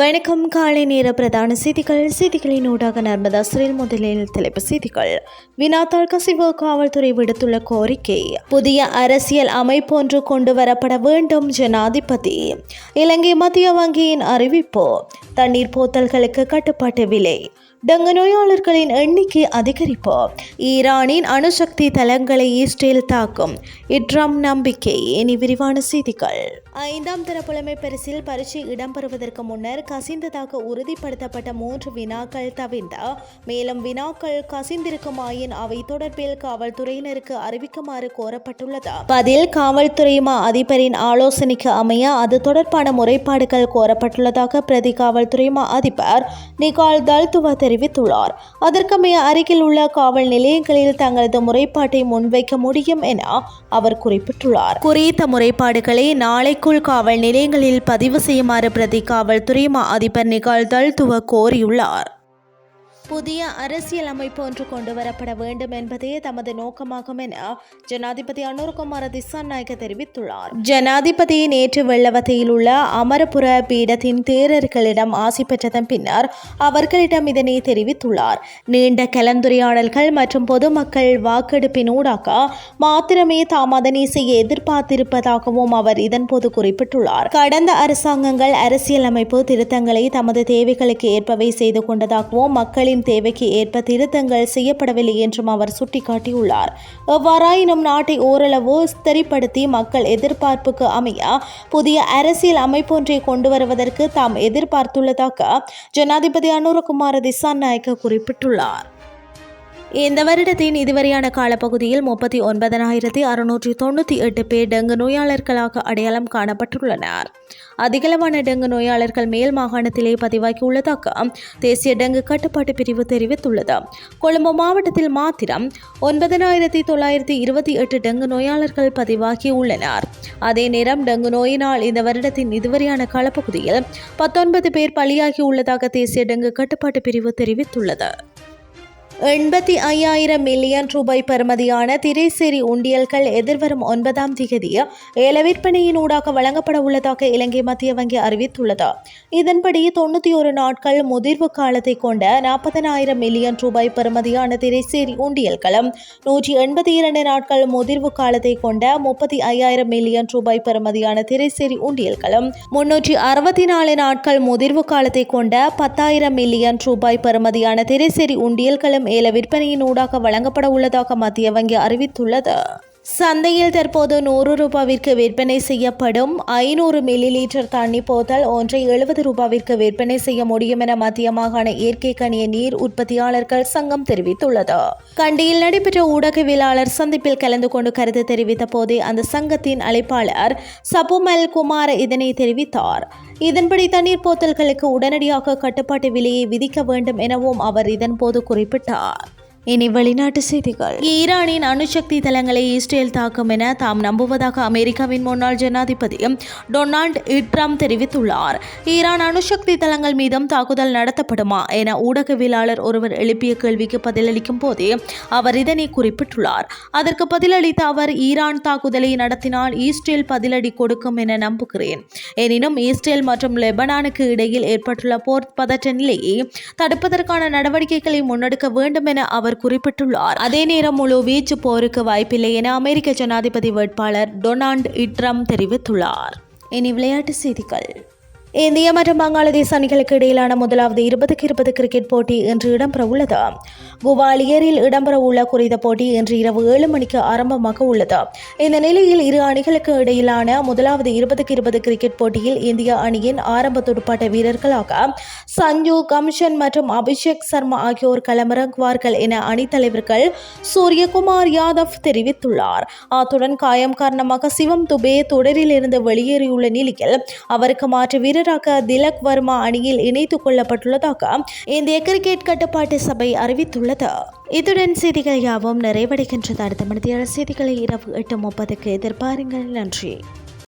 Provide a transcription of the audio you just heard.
வணக்கம். காலை நேர பிரதான செய்திகள். செய்திகளின் ஊடாக நர்மதா சிறையில் முதலில் தலைப்பு செய்திகள். வினாத்தாள் கசிவு காவல்துறை விடுத்துள்ள கோரிக்கை புதிய அரசியல் அமைப்பு ஒன்று கொண்டு வரப்பட வேண்டும் ஜனாதிபதி. இலங்கை மத்திய வங்கியின் அறிவிப்பு தண்ணீர் போத்தல்களுக்கு கட்டுப்பாட்டு விலை டெங்கு நோயாளர்களின் எண்ணிக்கை அதிகரிப்பு. ஈரானின் அணுசக்தி தளங்களை இஸ்ரேல் தாக்கும். இட்ரம் நம்பிக்கை. இனி விரிவான செய்திகள். ஐந்தாம் தர புலமை பரிசில் பரீட்சை இடம்பெறுவதற்கு முன்னர் கசிந்ததாக உறுதிப்படுத்தப்பட்ட மூன்று வினாக்கள் தவிர்ந்த மேலும் வினாக்கள் கசிந்திருக்குமாயின் அவை தொடர்பில் காவல்துறையினருக்கு அறிவிக்குமாறு கோரப்பட்டுள்ளது. பதில் காவல்துறை மா அதிபரின் ஆலோசனைக்கு அமைய அது தொடர்பான முறைப்பாடுகள் கோரப்பட்டுள்ளதாக பிரதி காவல்துறை மா அதிபர் நிகால் தல்துவா தெரிவித்துள்ளார். அதற்கமைய அருகில் உள்ள காவல் நிலையங்களில் தங்களது முறைப்பாட்டை முன்வைக்க முடியும் என அவர் குறிப்பிட்டுள்ளார். குறித்த முறைப்பாடுகளை நாளைக்குள் காவல் நிலையங்களில் பதிவு செய்யுமாறு பிரதி காவல்துறை மா அதிபர் நிகழ்தல் தல்துவ கோரியுள்ளார். புதிய அரசியல் அமைப்பு ஒன்று கொண்டு வரப்பட வேண்டும் என்பதே தமது நோக்கமாகும் என ஜனாதிபதி அனுர்குமார திசாநாயக்க தெரிவித்துள்ளார். ஜனாதிபதி நேற்று வெள்ளவத்தையில் உள்ள அமரபுர பீடத்தின் தேரர்களிடம் ஆசி பெற்றதன் பின்னர் அவர்களிடம் இதனை தெரிவித்துள்ளார். நீண்ட கலந்துரையாடல்கள் மற்றும் பொதுமக்கள் வாக்கெடுப்பினூடாக மாத்திரமே தாம் அதனை செய்ய எதிர்பார்த்திருப்பதாகவும் அவர் இதன்போது குறிப்பிட்டுள்ளார். கடந்த அரசாங்கங்கள் அரசியலமைப்பு திருத்தங்களை தமது தேவைகளுக்கு ஏற்பவை செய்து கொண்டதாகவும் மக்களின் தேவைக்கு ஏற்ப திருத்தங்கள் செய்யப்படவில்லை என்றும் அவர் சுட்டிக்காட்டியுள்ளார். எவ்வாறாயினும் நாட்டை ஓரளவு ஸ்திரிப்படுத்தி மக்கள் எதிர்பார்ப்புக்கு அமைய புதிய அரசியல் அமைப்பொன்றை கொண்டு வருவதற்கு தாம் எதிர்பார்த்துள்ளதாக ஜனாதிபதி அனுரகுமார திசாநாயக்க குறிப்பிட்டுள்ளார். இந்த வருடத்தின் இதுவரையான காலப்பகுதியில் முப்பத்தி ஒன்பதனாயிரத்தி அறுநூற்றி தொண்ணூற்றி எட்டு பேர் டெங்கு நோயாளர்களாக அடையாளம் காணப்பட்டுள்ளனர். அதிகளவான டெங்கு நோயாளர்கள் மேல் மாகாணத்திலே பதிவாகியுள்ளதாக தேசிய டெங்கு கட்டுப்பாட்டு பிரிவு தெரிவித்துள்ளது. கொழும்பு மாவட்டத்தில் மாத்திரம் ஒன்பதனாயிரத்தி தொள்ளாயிரத்தி இருபத்தி எட்டு டெங்கு நோயாளர்கள் பதிவாகியுள்ளனர். அதே நேரம் டெங்கு நோயினால் இந்த வருடத்தின் இதுவரையான காலப்பகுதியில் பத்தொன்பது பேர் பலியாகியுள்ளதாக தேசிய டெங்கு கட்டுப்பாட்டு பிரிவு தெரிவித்துள்ளது. எண்பத்தி ஐயாயிரம் மில்லியன் ரூபாய் பெறுமதியான திரைசேரி உண்டியல்கள் எதிர்வரும் ஒன்பதாம் தேதி ஏல விற்பனையின் வழங்கப்பட உள்ளதாக இலங்கை மத்திய வங்கி அறிவித்துள்ளது. இதன்படி தொண்ணூற்றி ஒரு நாட்கள் முதிர்வு காலத்தை கொண்ட நாற்பதனாயிரம் மில்லியன் ரூபாய் பெறுமதியான திரைசேரி உண்டியல்களும் நூற்றி எண்பத்தி இரண்டு நாட்கள் முதிர்வு காலத்தை கொண்ட முப்பத்தி ஐயாயிரம் மில்லியன் ரூபாய் பெறுமதியான திரைசேரி உண்டியல்களும் முன்னூற்றி அறுபத்தி நாலு நாட்கள் முதிர்வு காலத்தை கொண்ட பத்தாயிரம் மில்லியன் ரூபாய் பெறுமதியான திரைசேரி உண்டியல்களும் ஏல விற்பனையின் ஊடாக வழங்கப்பட உள்ளதாக மத்திய வங்கி அறிவித்துள்ளது. சந்தையில் தற்போது நூறு ரூபாவிற்கு விற்பனை செய்யப்படும் ஐநூறு மில்லி லிட்டர் தண்ணி போத்தல் ஒன்றை எழுபது ரூபாவிற்கு விற்பனை செய்ய முடியும் என மத்திய மாகாண இயற்கை கனிய நீர் உற்பத்தியாளர்கள் சங்கம் தெரிவித்துள்ளது. கண்டியில் நடைபெற்ற ஊடகவியலாளர் சந்திப்பில் கலந்து கொண்டு கருத்து தெரிவித்த போதே அந்த சங்கத்தின் அழைப்பாளர் சபுமல் குமார் இதனை தெரிவித்தார். இதன்படி தண்ணீர் போத்தல்களுக்கு உடனடியாக கட்டுப்பாட்டு விலையை விதிக்க வேண்டும் எனவும் அவர் இதன்போது குறிப்பிட்டார். இனி வெளிநாட்டு செய்திகள். ஈரானின் அணுசக்தி தளங்களை இஸ்ரேல் தாக்கும் என தாம் நம்புவதாக அமெரிக்காவின் முன்னாள் ஜனாதிபதி டொனால்ட் ட்ரம்ப் தெரிவித்துள்ளார். ஈரான் அணுசக்தி தளங்கள் மீதும் தாக்குதல் நடத்தப்படுமா என ஊடகவியலாளர் ஒருவர் எழுப்பிய கேள்விக்கு பதிலளிக்கும் போதே அவர் இதனை குறிப்பிட்டுள்ளார். அதற்கு பதிலளித்த அவர் ஈரான் தாக்குதலை நடத்தினால் இஸ்ரேல் பதிலடி கொடுக்கும் என நம்புகிறேன். எனினும் இஸ்ரேல் மற்றும் லெபனானுக்கு இடையில் ஏற்பட்டுள்ள போர் பதற்ற நிலையை தடுப்பதற்கான நடவடிக்கைகளை முன்னெடுக்க வேண்டும் என அவர் அவர் குறிப்பிட்டுள்ளார். அதே நேரம் முழு வீச்சு போருக்கு வாய்ப்பில்லை என அமெரிக்க ஜனாதிபதி வேட்பாளர் டொனால்ட் இட்ரம் தெரிவித்துள்ளார். இனி விளையாட்டு செய்திகள். இந்திய மற்றும் வங்காளதேச அணிகளுக்கு இடையிலான முதலாவது இருபதுக்கு இருபது கிரிக்கெட் போட்டி இன்று இடம்பெற உள்ளது. குவாலியரில் இடம்பெற உள்ள குறித்த போட்டி இன்று இரவு ஏழு மணிக்கு ஆரம்பமாக உள்ளது. இந்த நிலையில் இரு அணிகளுக்கு இடையிலான முதலாவது இருபதுக்கு இருபது கிரிக்கெட் போட்டியில் இந்திய அணியின் ஆரம்ப துடுப்பாட்ட வீரர்களாக சஞ்சு கம்ஷன் மற்றும் அபிஷேக் சர்மா ஆகியோர் களமிறங்குவார்கள் என அணித்தலைவர்கள் சூரியகுமார் யாதவ் தெரிவித்துள்ளார். அத்துடன் காயம் காரணமாக சிவம் துபே தொடரில் இருந்து வெளியேறியுள்ள நிலையில் அவருக்கு மாற்று வீரர் வீரராக திலக் வர்மா அணியில் இணைத்துக் கொள்ளப்பட்டுள்ளதாக இந்திய கிரிக்கெட் கட்டுப்பாட்டு சபை அறிவித்துள்ளது. இத்துடன் செய்திகள் யாவும் நிறைவடைகின்றது அடுத்த மணித்தியாளர் செய்திகளை இரவு எட்டு முப்பதுக்கு எதிர்பாருங்கள். நன்றி.